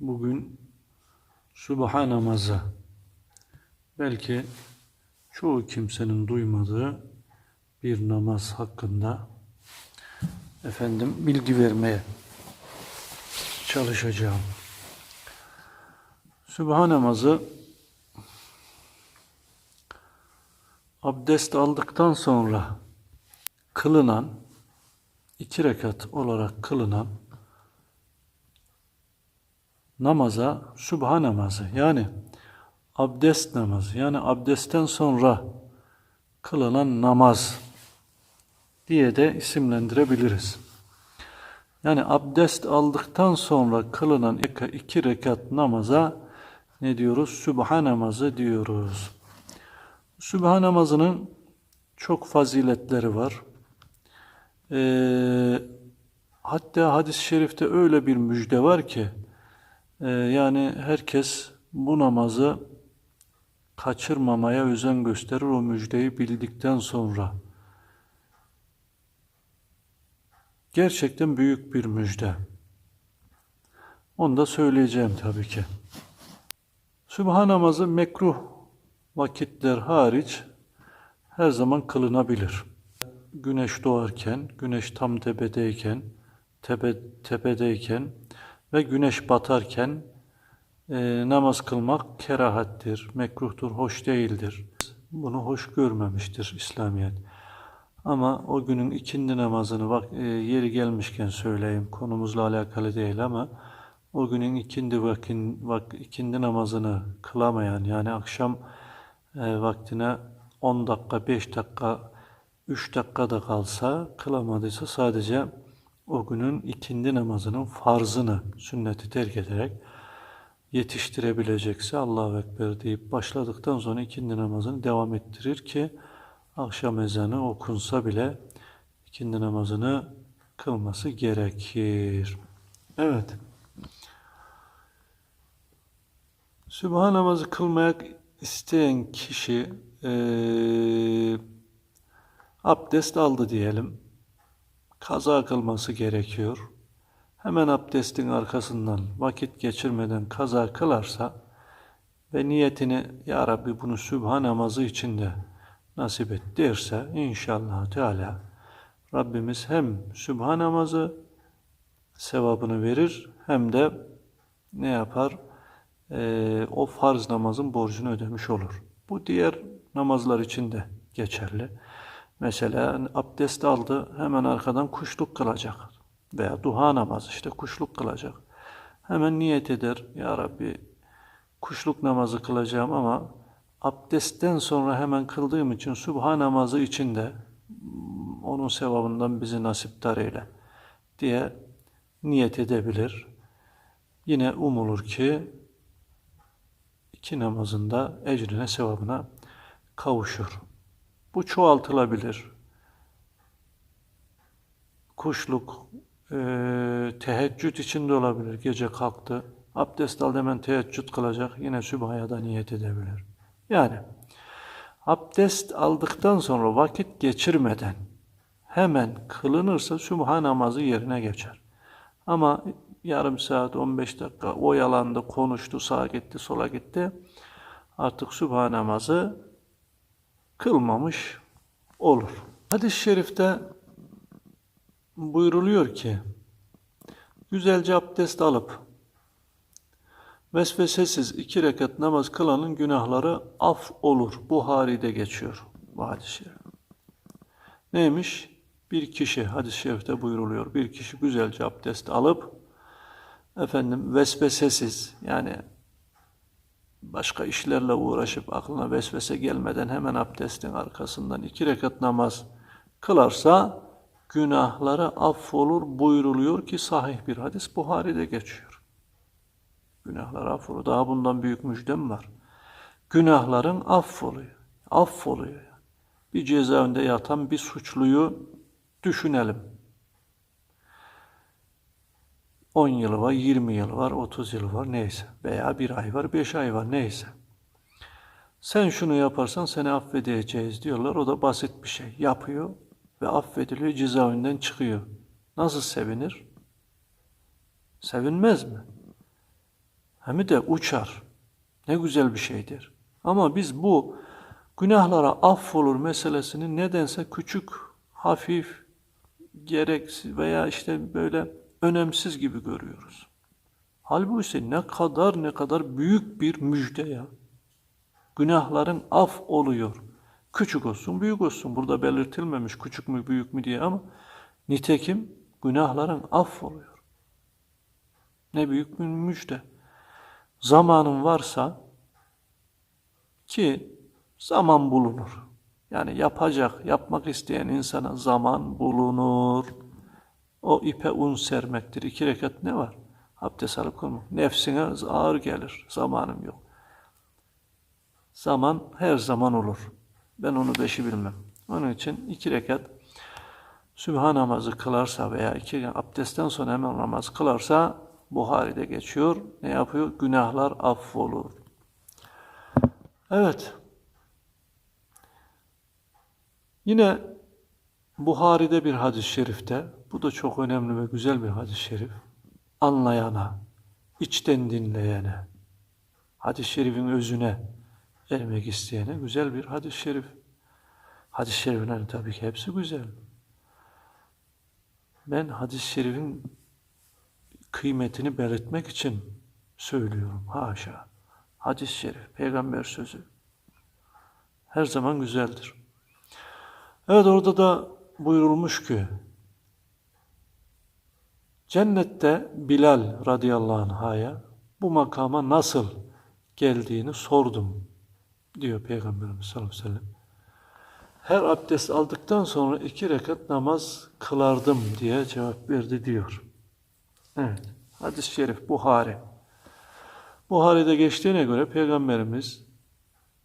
Bugün Subha namazı. Belki çoğu kimsenin duymadığı bir namaz hakkında efendim bilgi vermeye çalışacağım. Subha namazı abdest aldıktan sonra kılınan iki rekat olarak kılınan namaza subha namazı yani abdest namazı yani abdestten sonra kılınan namaz diye de isimlendirebiliriz. Yani abdest aldıktan sonra kılınan iki- rekat namaza ne diyoruz? Subha namazı diyoruz. Subha namazının çok faziletleri var. Ee, hatta hadis-i şerifte öyle bir müjde var ki yani herkes bu namazı kaçırmamaya özen gösterir o müjdeyi bildikten sonra. Gerçekten büyük bir müjde. Onu da söyleyeceğim tabii ki. Sübhan namazı mekruh vakitler hariç her zaman kılınabilir. Güneş doğarken, güneş tam tepedeyken, tepe, tepedeyken ve güneş batarken e, namaz kılmak kerahattir, mekruhtur, hoş değildir. Bunu hoş görmemiştir İslamiyet. Ama o günün ikindi namazını bak e, yeri gelmişken söyleyeyim konumuzla alakalı değil ama o günün ikindi vakin, vak, ikindi namazını kılamayan yani akşam e, vaktine 10 dakika 5 dakika 3 dakika da kalsa kılamadıysa sadece o günün ikindi namazının farzını sünneti terk ederek yetiştirebilecekse Allahu Ekber deyip başladıktan sonra ikindi namazını devam ettirir ki akşam ezanı okunsa bile ikindi namazını kılması gerekir. Evet. Sübhan namazı kılmaya isteyen kişi eee, abdest aldı diyelim. Kaza kılması gerekiyor. Hemen abdestin arkasından vakit geçirmeden kaza kılarsa ve niyetini Ya Rabbi bunu Sübha namazı içinde nasip et derse inşallah Teala Rabbimiz hem Sübha namazı sevabını verir hem de ne yapar? Ee, o farz namazın borcunu ödemiş olur. Bu diğer namazlar için de geçerli. Mesela abdest aldı hemen arkadan kuşluk kılacak veya duha namazı işte kuşluk kılacak. Hemen niyet eder ya Rabbi kuşluk namazı kılacağım ama abdestten sonra hemen kıldığım için subha namazı için de mm, onun sevabından bizi nasiptar eyle diye niyet edebilir. Yine umulur ki iki namazında ecrine sevabına kavuşur. Bu çoğaltılabilir. Kuşluk, e, teheccüd için de olabilir. Gece kalktı, abdest aldı hemen teheccüd kılacak. Yine sübhaya da niyet edebilir. Yani abdest aldıktan sonra vakit geçirmeden hemen kılınırsa sübha namazı yerine geçer. Ama yarım saat, 15 dakika oyalandı, konuştu, sağa gitti, sola gitti. Artık sübha namazı kılmamış olur. Hadis-i şerifte buyruluyor ki güzelce abdest alıp vesvesesiz iki rekat namaz kılanın günahları af olur. Buhari'de geçiyor bu hadis-i şerif. Neymiş? Bir kişi hadis-i şerifte buyruluyor. Bir kişi güzelce abdest alıp efendim vesvesesiz yani başka işlerle uğraşıp aklına vesvese gelmeden hemen abdestin arkasından iki rekat namaz kılarsa günahları affolur buyruluyor ki sahih bir hadis Buhari'de geçiyor. Günahlar affolur. Daha bundan büyük müjdem var. Günahların affoluyor. Affoluyor. Bir cezaevinde yatan bir suçluyu düşünelim. 10 yılı var, 20 yılı var, 30 yılı var neyse. Veya bir ay var, 5 ay var neyse. Sen şunu yaparsan seni affedeceğiz diyorlar. O da basit bir şey. Yapıyor ve affediliyor, cezaevinden çıkıyor. Nasıl sevinir? Sevinmez mi? hem de uçar. Ne güzel bir şeydir. Ama biz bu günahlara affolur meselesini nedense küçük, hafif, gereksiz veya işte böyle önemsiz gibi görüyoruz. Halbuki ne kadar ne kadar büyük bir müjde ya. Günahların af oluyor. Küçük olsun, büyük olsun. Burada belirtilmemiş küçük mü büyük mü diye ama nitekim günahların af oluyor. Ne büyük bir müjde. Zamanın varsa ki zaman bulunur. Yani yapacak, yapmak isteyen insana zaman bulunur. O ipe un sermektir. İki rekat ne var? Abdest alıp kılmak. Nefsine ağır gelir. Zamanım yok. Zaman her zaman olur. Ben onu beşi bilmem. Onun için iki rekat Sübhan namazı kılarsa veya iki abdestten sonra hemen namaz kılarsa Buhari'de geçiyor. Ne yapıyor? Günahlar affolur. Evet. Yine Buhari'de bir hadis-i şerifte, bu da çok önemli ve güzel bir hadis-i şerif. Anlayana, içten dinleyene, hadis-i şerifin özüne ermek isteyene güzel bir hadis-i şerif. Hadis-i şeriflerin tabii ki hepsi güzel. Ben hadis-i şerifin kıymetini belirtmek için söylüyorum. Haşa. Hadis-i şerif, peygamber sözü. Her zaman güzeldir. Evet orada da buyurulmuş ki Cennette Bilal radıyallahu anh'a bu makama nasıl geldiğini sordum diyor Peygamberimiz sallallahu aleyhi ve sellem. Her abdest aldıktan sonra iki rekat namaz kılardım diye cevap verdi diyor. Evet. Hadis-i şerif Buhari. Buhari'de geçtiğine göre Peygamberimiz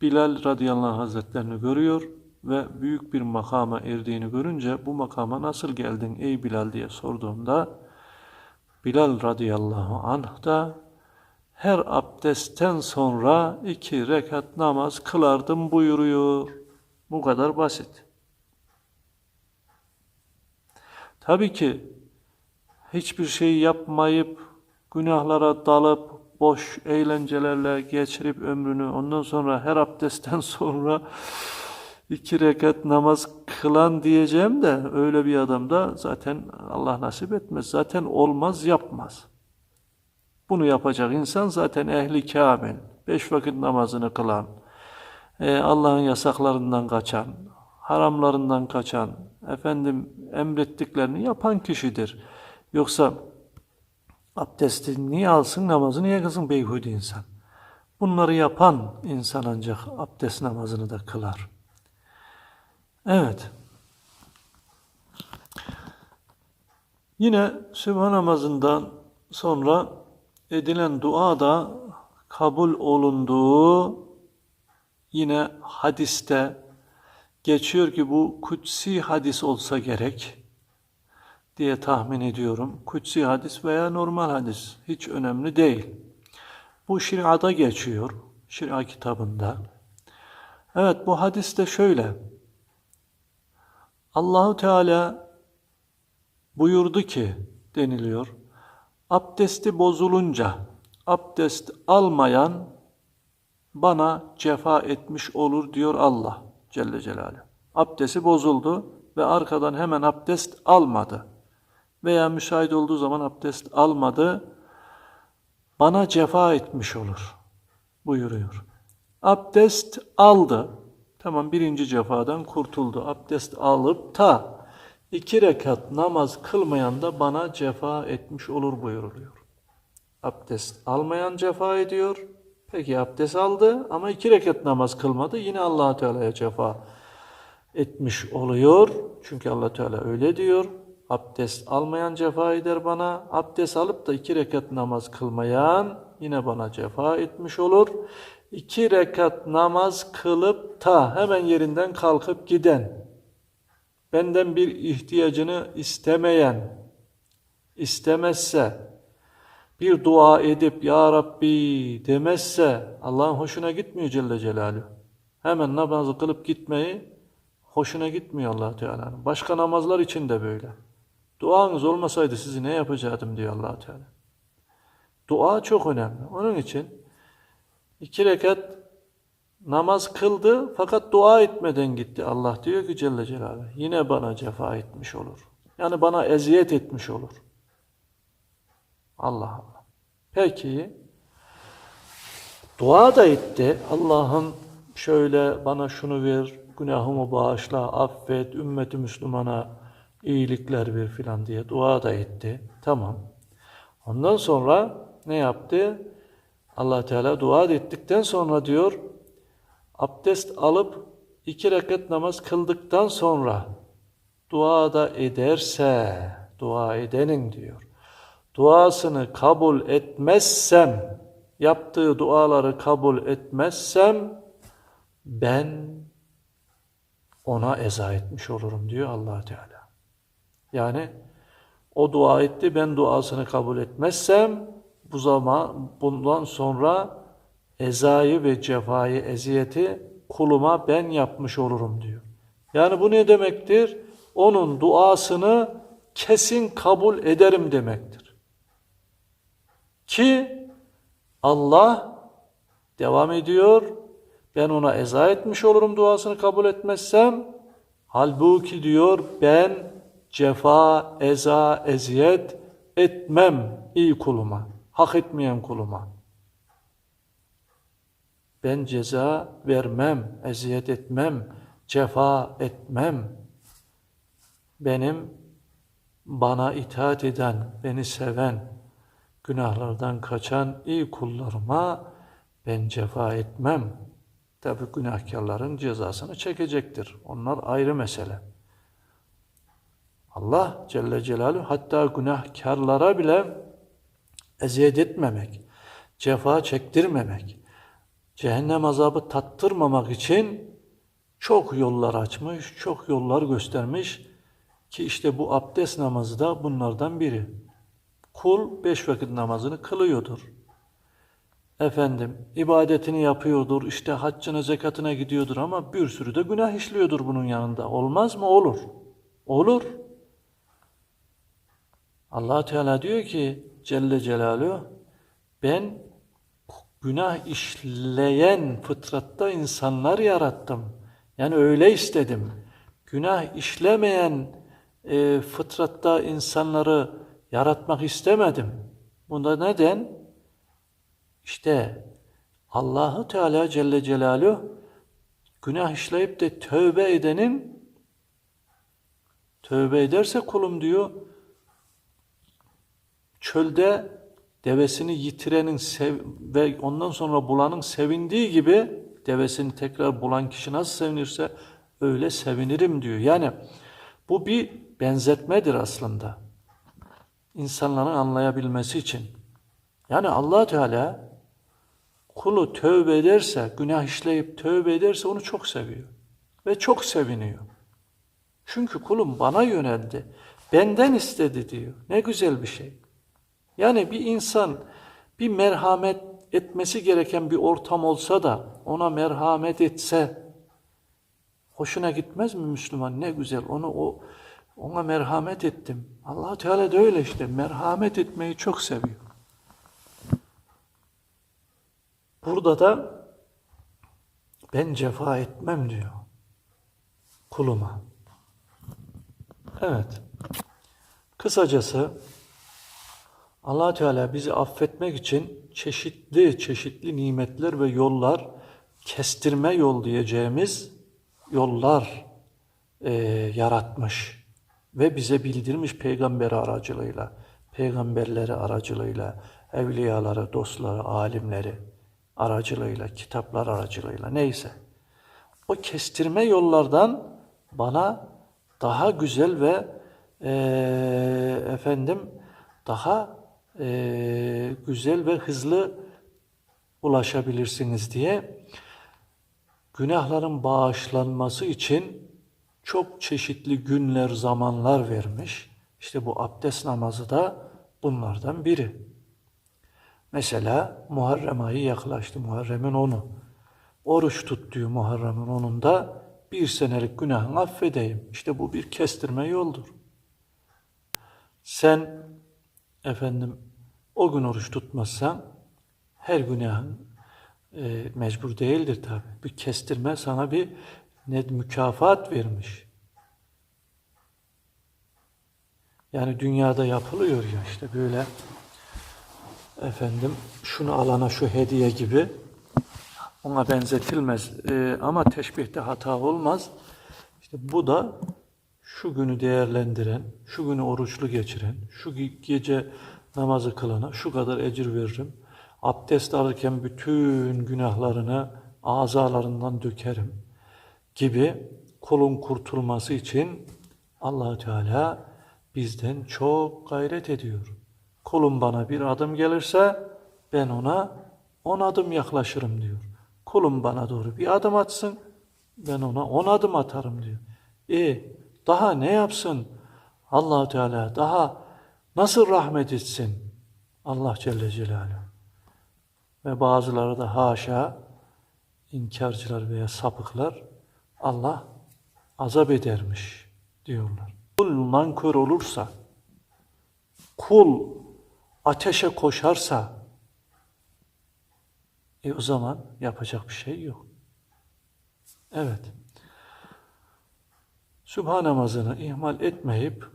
Bilal radıyallahu anh hazretlerini görüyor ve büyük bir makama erdiğini görünce bu makama nasıl geldin ey Bilal diye sorduğunda Bilal radıyallahu anh da her abdestten sonra iki rekat namaz kılardım buyuruyor. Bu kadar basit. Tabii ki hiçbir şey yapmayıp günahlara dalıp boş eğlencelerle geçirip ömrünü ondan sonra her abdestten sonra iki rekat namaz kılan diyeceğim de öyle bir adam da zaten Allah nasip etmez. Zaten olmaz yapmaz. Bunu yapacak insan zaten ehli kamil. Beş vakit namazını kılan, e, Allah'ın yasaklarından kaçan, haramlarından kaçan, efendim emrettiklerini yapan kişidir. Yoksa abdesti niye alsın, namazı niye kılsın beyhude insan? Bunları yapan insan ancak abdest namazını da kılar. Evet. Yine Sübhan namazından sonra edilen dua da kabul olunduğu yine hadiste geçiyor ki bu kutsi hadis olsa gerek diye tahmin ediyorum. Kutsi hadis veya normal hadis hiç önemli değil. Bu şiata geçiyor. Şiria kitabında. Evet bu hadiste şöyle. Allahu Teala buyurdu ki deniliyor. Abdesti bozulunca abdest almayan bana cefa etmiş olur diyor Allah Celle Celaluhu. Abdesti bozuldu ve arkadan hemen abdest almadı. Veya müsait olduğu zaman abdest almadı. Bana cefa etmiş olur buyuruyor. Abdest aldı. Tamam birinci cefadan kurtuldu. Abdest alıp ta iki rekat namaz kılmayan da bana cefa etmiş olur buyuruluyor. Abdest almayan cefa ediyor. Peki abdest aldı ama iki rekat namaz kılmadı. Yine allah Teala'ya cefa etmiş oluyor. Çünkü allah Teala öyle diyor. Abdest almayan cefa eder bana. Abdest alıp da iki rekat namaz kılmayan yine bana cefa etmiş olur. İki rekat namaz kılıp ta hemen yerinden kalkıp giden, benden bir ihtiyacını istemeyen, istemezse, bir dua edip Ya Rabbi demezse Allah'ın hoşuna gitmiyor Celle Celaluhu. Hemen namazı kılıp gitmeyi hoşuna gitmiyor allah Teala'nın. Başka namazlar için de böyle. Duanız olmasaydı sizi ne yapacaktım diyor allah Teala. Dua çok önemli. Onun için iki rekat namaz kıldı fakat dua etmeden gitti. Allah diyor ki Celle Celaluhu yine bana cefa etmiş olur. Yani bana eziyet etmiş olur. Allah Allah. Peki dua da etti. Allah'ım şöyle bana şunu ver, günahımı bağışla, affet, ümmeti Müslümana iyilikler ver filan diye dua da etti. Tamam. Ondan sonra ne yaptı? Allah Teala dua ettikten sonra diyor abdest alıp iki rekat namaz kıldıktan sonra dua da ederse dua edenin diyor duasını kabul etmezsem yaptığı duaları kabul etmezsem ben ona eza etmiş olurum diyor allah Teala. Yani o dua etti ben duasını kabul etmezsem bu zaman bundan sonra ezayı ve cefayı, eziyeti kuluma ben yapmış olurum diyor. Yani bu ne demektir? Onun duasını kesin kabul ederim demektir. Ki Allah devam ediyor. Ben ona eza etmiş olurum duasını kabul etmezsem. Halbuki diyor ben cefa, eza, eziyet etmem iyi kuluma. Hak etmeyen kuluma. Ben ceza vermem, eziyet etmem, cefa etmem. Benim bana itaat eden, beni seven, günahlardan kaçan iyi kullarıma ben cefa etmem. Tabi günahkarların cezasını çekecektir. Onlar ayrı mesele. Allah Celle Celaluhu hatta günahkarlara bile eziyet etmemek, cefa çektirmemek, cehennem azabı tattırmamak için çok yollar açmış, çok yollar göstermiş ki işte bu abdest namazı da bunlardan biri. Kul beş vakit namazını kılıyordur. Efendim ibadetini yapıyordur, işte haccına zekatına gidiyordur ama bir sürü de günah işliyordur bunun yanında. Olmaz mı? Olur. Olur. allah Teala diyor ki Celle Celaluhu ben günah işleyen fıtratta insanlar yarattım. Yani öyle istedim. Günah işlemeyen e, fıtratta insanları yaratmak istemedim. Bunda neden? İşte Allahu Teala Celle Celaluhu günah işleyip de tövbe edenin tövbe ederse kulum diyor çölde devesini yitirenin ve ondan sonra bulanın sevindiği gibi devesini tekrar bulan kişi nasıl sevinirse öyle sevinirim diyor. Yani bu bir benzetmedir aslında. İnsanların anlayabilmesi için. Yani allah Teala kulu tövbe ederse, günah işleyip tövbe ederse onu çok seviyor. Ve çok seviniyor. Çünkü kulum bana yöneldi. Benden istedi diyor. Ne güzel bir şey. Yani bir insan bir merhamet etmesi gereken bir ortam olsa da ona merhamet etse hoşuna gitmez mi Müslüman? Ne güzel onu o ona merhamet ettim. allah Teala da öyle işte merhamet etmeyi çok seviyor. Burada da ben cefa etmem diyor kuluma. Evet. Kısacası allah Teala bizi affetmek için çeşitli çeşitli nimetler ve yollar, kestirme yol diyeceğimiz yollar e, yaratmış ve bize bildirmiş peygamberi aracılığıyla, peygamberleri aracılığıyla, evliyaları, dostları, alimleri aracılığıyla, kitaplar aracılığıyla neyse. O kestirme yollardan bana daha güzel ve e, efendim daha e, güzel ve hızlı ulaşabilirsiniz diye günahların bağışlanması için çok çeşitli günler, zamanlar vermiş. İşte bu abdest namazı da bunlardan biri. Mesela Muharrem ayı yaklaştı. Muharrem'in onu. Oruç tut diyor Muharrem'in onunda bir senelik günahını affedeyim. İşte bu bir kestirme yoldur. Sen efendim O gün oruç tutmazsan her günahın e, mecbur değildir tabi. Bir kestirme sana bir ne mükafat vermiş. Yani dünyada yapılıyor ya işte böyle efendim şunu alana şu hediye gibi ona benzetilmez Ee, ama teşbihte hata olmaz. İşte bu da şu günü değerlendiren, şu günü oruçlu geçiren, şu ge- gece namazı kılana şu kadar ecir veririm. Abdest alırken bütün günahlarını azalarından dökerim gibi kulun kurtulması için allah Teala bizden çok gayret ediyor. Kulum bana bir adım gelirse ben ona on adım yaklaşırım diyor. Kulum bana doğru bir adım atsın ben ona on adım atarım diyor. E daha ne yapsın allah Teala daha nasıl rahmet etsin Allah Celle Celaluhu. Ve bazıları da haşa inkarcılar veya sapıklar Allah azap edermiş diyorlar. Kul nankör olursa, kul ateşe koşarsa, e o zaman yapacak bir şey yok. Evet. Sübha namazını ihmal etmeyip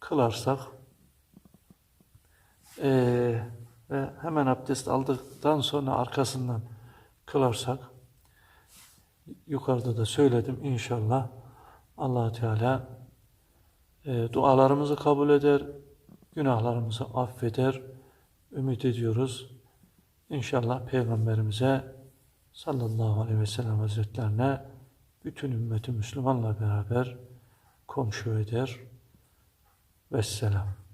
kılarsak eee, ve hemen abdest aldıktan sonra arkasından kılarsak yukarıda da söyledim inşallah allah Teala e, dualarımızı kabul eder, günahlarımızı affeder, ümit ediyoruz. İnşallah Peygamberimize sallallahu aleyhi ve sellem hazretlerine bütün ümmeti Müslümanla beraber komşu eder. Vesselam.